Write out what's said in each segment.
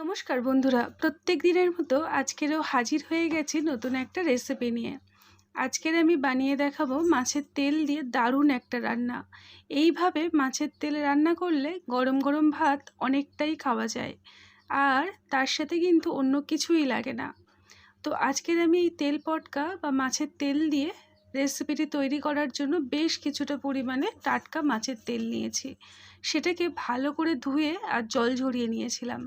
নমস্কার বন্ধুরা, প্রত্যেক দিনের মতো আজকেরও হাজির হয়ে গেছি নতুন একটা রেসিপি নিয়ে। আজকের আমি বানিয়ে দেখাবো মাছের তেল দিয়ে দারুণ একটা রান্না। এইভাবে মাছের তেল রান্না করলে গরম গরম ভাত অনেকটাই খাওয়া যায়, আর তার সাথে কিন্তু অন্য কিছুই লাগে না। তো আজকের আমি এই তেল পটকা বা মাছের তেল দিয়ে রেসিপিটি তৈরি করার জন্য বেশ কিছুটা পরিমাণে টাটকা মাছের তেল নিয়েছি। সেটাকে ভালো করে ধুয়ে আর জল ঝরিয়ে নিয়েছিলাম।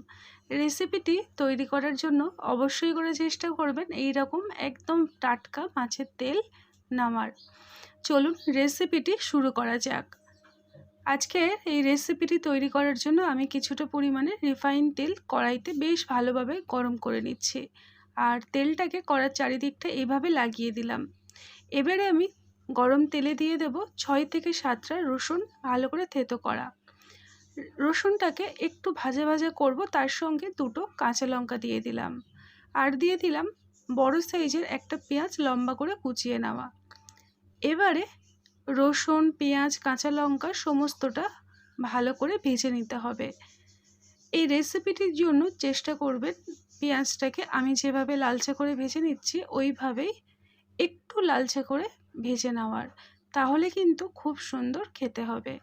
রেসিপিটি তৈরি করার জন্য অবশ্যই করে চেষ্টা করবেন। এই রকম একদম টাটকা মাছের তেল নামার। চলুন রেসিপিটি শুরু করা যাক। আজকের এই রেসিপিটি তৈরি করার জন্য আমি কিছুটা পরিমাণে রিফাইন তেল কড়াইতে বেশ ভালোভাবে গরম করে নিচ্ছি। আর তেলটাকে কড়ার চারিদিকটা এভাবে লাগিয়ে দিলাম। এবারে আমি গরম তেলে দিয়ে দেব ছয় থেকে সাতটা রসুন ভালো করে থেতো করা। রসুনটাকে একটু ভাজা ভাজা করব, তার সঙ্গে দুটো কাঁচা লঙ্কা দিয়ে দিলাম। আর দিয়ে দিলাম বড় সাইজের একটা পেঁয়াজ লম্বা করে কুচিয়ে নেওয়া। এবারে রসুন, পেঁয়াজ, কাঁচা লঙ্কা সমস্তটা ভালো করে ভেজে নিতে হবে। এই রেসিপিটির জন্য চেষ্টা করবেন পেঁয়াজটাকে আমি যেভাবে লালচে করে ভেজে নিচ্ছি, ওইভাবেই একটু লালচে করে ভেজে নেওয়ার। তাহলে কিন্তু খুব সুন্দর খেতে হবে।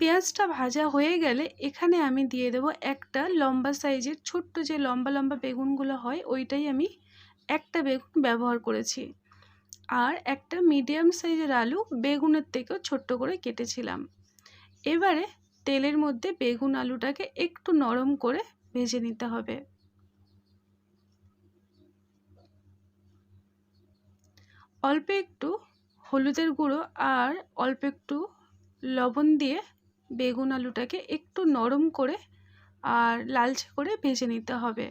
পেঁয়াজটা ভাজা হয়ে গেলে এখানে আমি দিয়ে দেব একটা লম্বা সাইজের ছোট্ট যে লম্বা লম্বা বেগুনগুলো হয়, ওইটাই আমি একটা বেগুন ব্যবহার করেছি। আর একটা মিডিয়াম সাইজের আলু বেগুনের থেকেও ছোট্ট করে কেটেছিলাম। এবারে তেলের মধ্যে বেগুন আলুটাকে একটু নরম করে ভেজে নিতে হবে। অল্প একটু হলুদের গুঁড়ো আর অল্প একটু লবণ দিয়ে বেগুন আলুটাকে একটু নরম করে আর লালচে করে ভেজে নিতে হবে।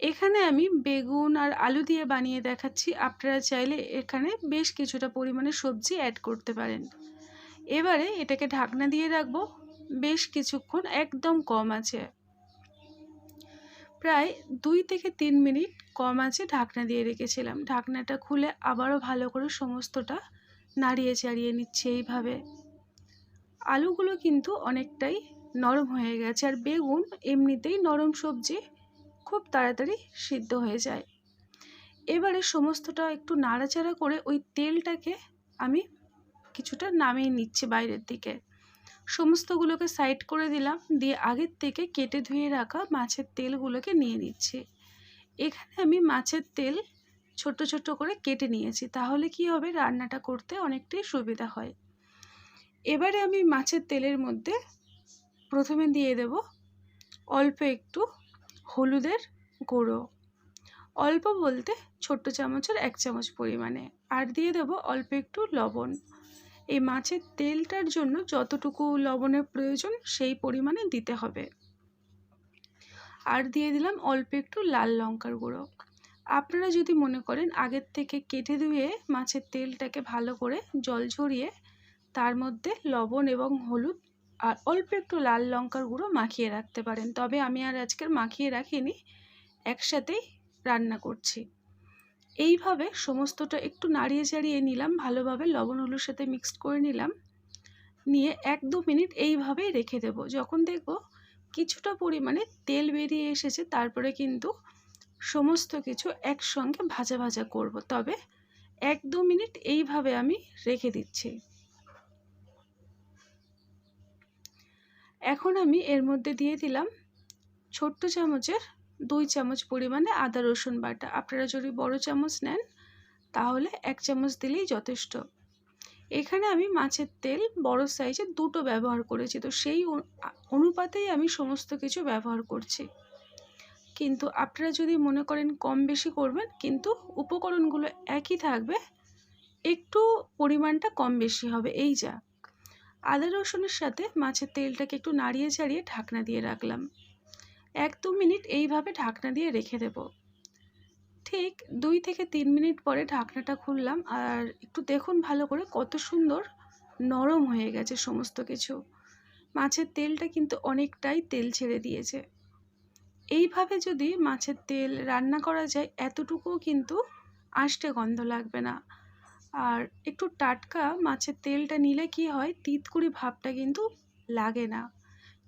এখানে আমি বেগুন আর আলু দিয়ে বানিয়ে দেখাচ্ছি। আপনারা চাইলে এখানে বেশ কিছুটা পরিমাণে সবজি অ্যাড করতে পারেন। এবারে এটাকে ঢাকনা দিয়ে রাখব। বেশ কিছুক্ষণ একদম কম আছে। প্রায় দুই থেকে তিন মিনিট কম আছে ঢাকনা দিয়ে রেখেছিলাম। ঢাকনাটা খুলে আবারও ভালো করে সমস্তটা নাড়িয়ে চাড়িয়ে নিচ্ছে এইভাবে। আলুগুলো কিন্তু অনেকটাই নরম হয়ে গেছে আর বেগুন এমনিতেই নরম সবজি খুব তাড়াতাড়ি সিদ্ধ হয়ে যায়। এবারে সমস্তটা একটু নাড়াচাড়া করে ওই তেলটাকে আমি কিছুটা নামিয়ে নিচ্ছি বাইরের দিকে। সমস্তগুলোকে সাইড করে দিলাম, দিয়ে আগের থেকে কেটে ধুয়ে রাখা মাছের তেলগুলোকে নিয়ে নিচ্ছি। এখানে আমি মাছের তেল ছোট ছোট করে কেটে নিয়েছি। তাহলে কি হবে? রান্নাটা করতে অনেকটাই সুবিধা হয়। এবারে আমি মাছের তেলের মধ্যে প্রথমে দিয়ে দেব অল্প একটু হলুদের গুঁড়ো। অল্প বলতে ছোট্ট চামচের এক চামচ পরিমাণে। আর দিয়ে দেব অল্প একটু লবণ। এই মাছের তেলটার জন্য যতটুকু লবণের প্রয়োজন সেই পরিমাণে দিতে হবে। আর দিয়ে দিলাম অল্প একটু লাল লঙ্কার গুঁড়ো। আপনারা যদি মনে করেন আগের থেকে কেটে ধুয়ে মাছের তেলটাকে ভালো করে জল ঝরিয়ে তার মধ্যে লবণ এবং হলুদ আর অল্প একটু লাল লঙ্কার গুঁড়ো মাখিয়ে রাখতে পারেন। তবে আমি আর আজকের মাখিয়ে রাখিনি, একসাথেই রান্না করছি। এইভাবে সমস্তটা একটু নাড়িয়ে চাড়িয়ে নিলাম, ভালোভাবে লবণ হলুর সাথে মিক্সড করে নিলাম। নিয়ে এক দু মিনিট এইভাবেই রেখে দেব। যখন দেখব কিছুটা পরিমাণে তেল বেরিয়ে এসেছে, তারপরে কিন্তু সমস্ত কিছু একসঙ্গে ভাজা ভাজা করব। তবে এক দু মিনিট এইভাবে আমি রেখে দিচ্ছি। এখন আমি এর মধ্যে দিয়ে দিলাম ছোট্ট চামচের দুই চামচ পরিমাণে আদা, রসুন বাটা। আপনারা যদি বড় চামচ নেন, তাহলে এক চামচ দিলেই যথেষ্ট। এখানে আমি মাছের তেল বড় সাইজের দুটো ব্যবহার করেছি। তো সেই অনুপাতেই আমি সমস্ত কিছু ব্যবহার করছি। কিন্তু আপনারা যদি মনে করেন কম বেশি করবেন, কিন্তু উপকরণগুলো একই থাকবে, একটু পরিমাণটা কম বেশি হবে, এই যা। আদা রসুনের সাথে মাছের তেলটাকে একটু নাড়িয়ে চাড়িয়ে ঢাকনা দিয়ে রাখলাম। এক দু মিনিট এইভাবে ঢাকনা দিয়ে রেখে দেব। ঠিক দুই থেকে তিন মিনিট পরে ঢাকনাটা খুললাম, আর একটু দেখুন ভালো করে কত সুন্দর নরম হয়ে গেছে সমস্ত কিছু। মাছের তেলটা কিন্তু অনেকটাই তেল ছেড়ে দিয়েছে। এইভাবে যদি মাছের তেল রান্না করা যায়, এতটুকুও কিন্তু আষ্টে গন্ধ লাগবে না। আর একটু টাটকা মাছের তেলটা নিলে কি হয়, তিতকুড়ি ভাবটা কিন্তু লাগে না।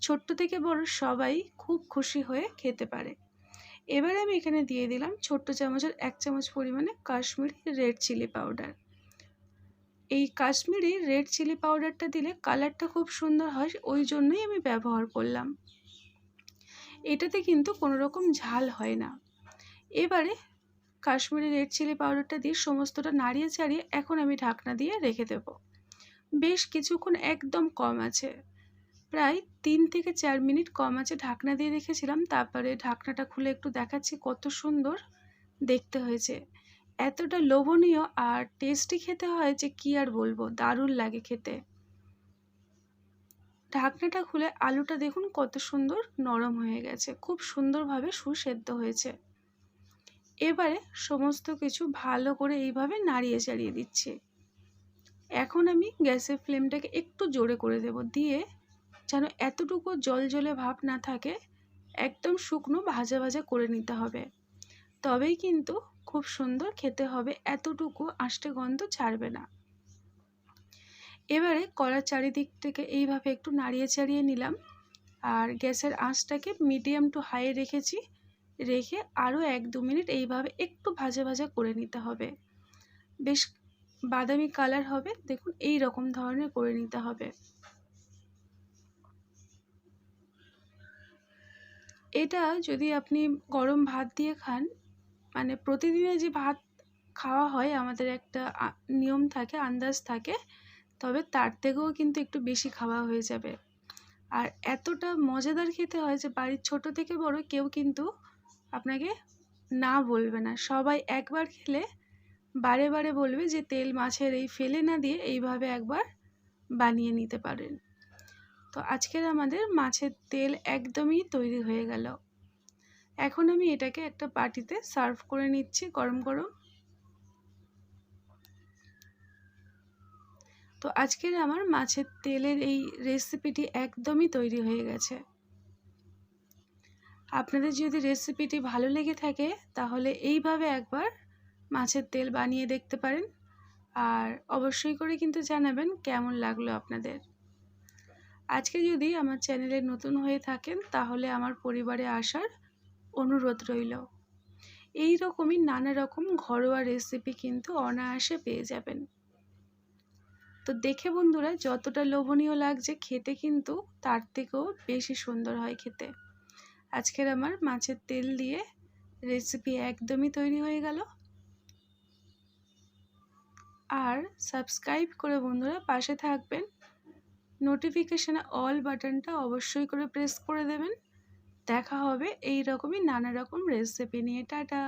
ছোট্ট থেকে বড় সবাই খুব খুশি হয়ে খেতে পারে। এবারে আমি এখানে দিয়ে দিলাম ছোট্ট চামচের এক চামচ পরিমাণে কাশ্মীরি রেড চিলি পাউডার। এই কাশ্মীরি রেড চিলি পাউডারটা দিলে কালারটা খুব সুন্দর হয়, ওই জন্যই আমি ব্যবহার করলাম। এটাতে কিন্তু কোনো রকম ঝাল হয় না। এবারে কাশ্মীরি রেড চিলি পাউডারটা দিয়ে সমস্তটা নাড়িয়ে চাড়িয়ে এখন আমি ঢাকনা দিয়ে রেখে দেব। বেশ কিছুক্ষণ একদম কম আছে। প্রায় তিন থেকে চার মিনিট কম আছে ঢাকনা দিয়ে রেখেছিলাম, তারপরে ঢাকনাটা খুলে একটু দেখাচ্ছি কত সুন্দর দেখতে হয়েছে। এতটা লোভনীয় আর টেস্টি খেতে হয় যে কি আর বলব, দারুণ লাগে খেতে। ঢাকনাটা খুলে আলুটা দেখুন কত সুন্দর নরম হয়ে গেছে। খুব সুন্দরভাবে সুসেদ্ধ হয়েছে। এবারে সমস্ত কিছু ভালো করে এইভাবে নাড়িয়ে চাড়িয়ে দিচ্ছি। এখন আমি গ্যাসের ফ্লেমটাকে একটু জোরে করে দেব দিয়ে যেন এতটুকু জল জলে ভাব না থাকে, একদম শুকনো ভাজা ভাজা করে নিতে হবে। তবেই কিন্তু খুব সুন্দর খেতে হবে, এতটুকু আষ্টে গন্ধ ছাড়বে না। এবারে কড়ার চারিদিক থেকে এইভাবে একটু নাড়িয়ে চাড়িয়ে নিলাম। আর গ্যাসের আঁচটাকে মিডিয়াম টু হাই রেখেছি। রেখে আরও এক দু মিনিট এইভাবে একটু ভাজা ভাজা করে নিতে হবে। বেশ বাদামি কালার হবে। দেখুন, এই রকম ধরনের করে নিতে হবে। এটা যদি আপনি গরম ভাত দিয়ে খান মানে প্রতিদিনে যে ভাত খাওয়া হয়, আমাদের একটা নিয়ম থাকে, আন্দাজ থাকে তবে তার থেকেও কিন্তু একটু বেশি খাওয়া হয়ে যাবে। আর এতটা মজাদার খেতে হয় যে বাড়ির ছোট থেকে বড় কেউ কিন্তু আপনাকে না বলবে না। সবাই একবার খেলে বারে বারে বলবে যে তেল মাছের এই ফেলে না দিয়ে এইভাবে একবার বানিয়ে নিতে পারেন। তো আজকের আমাদের মাছের তেল একদমই তৈরি হয়ে গেল। এখন আমি এটাকে একটা বাটিতে সার্ভ করে নিচ্ছি গরম গরম। তো আজকের আমার মাছের তেলের এই রেসিপিটি একদমই তৈরি হয়ে গেছে। আপনাদের যদি রেসিপিটি ভালো লেগে থাকে, তাহলে এইভাবে একবার মাছের তেল বানিয়ে দেখতে পারেন। আর অবশ্যই করে কিন্তু জানাবেন কেমন লাগল আপনাদের। আজকে যদি আমার চ্যানেলে নতুন হয়ে থাকেন, তাহলে আমার পরিবারে আসার অনুরোধ রইল। এই রকমই নানা রকম ঘরোয়া রেসিপি কিন্তু অনায়াসে পেয়ে যাবেন। তো দেখে বন্ধুরা যতটা লোভনীয় লাগছে খেতে কিন্তু তার থেকেও বেশি সুন্দর হয় খেতে। আজকের আমার মাছের তেল দিয়ে রেসিপি একদমই তৈরি হয়ে গেল। আর সাবস্ক্রাইব করে বন্ধুরা পাশে থাকবেন। নোটিফিকেশানে অল বাটনটা অবশ্যই করে প্রেস করে দেবেন। দেখা হবে এই রকমই নানা রকম রেসিপি নিয়ে। টাটা!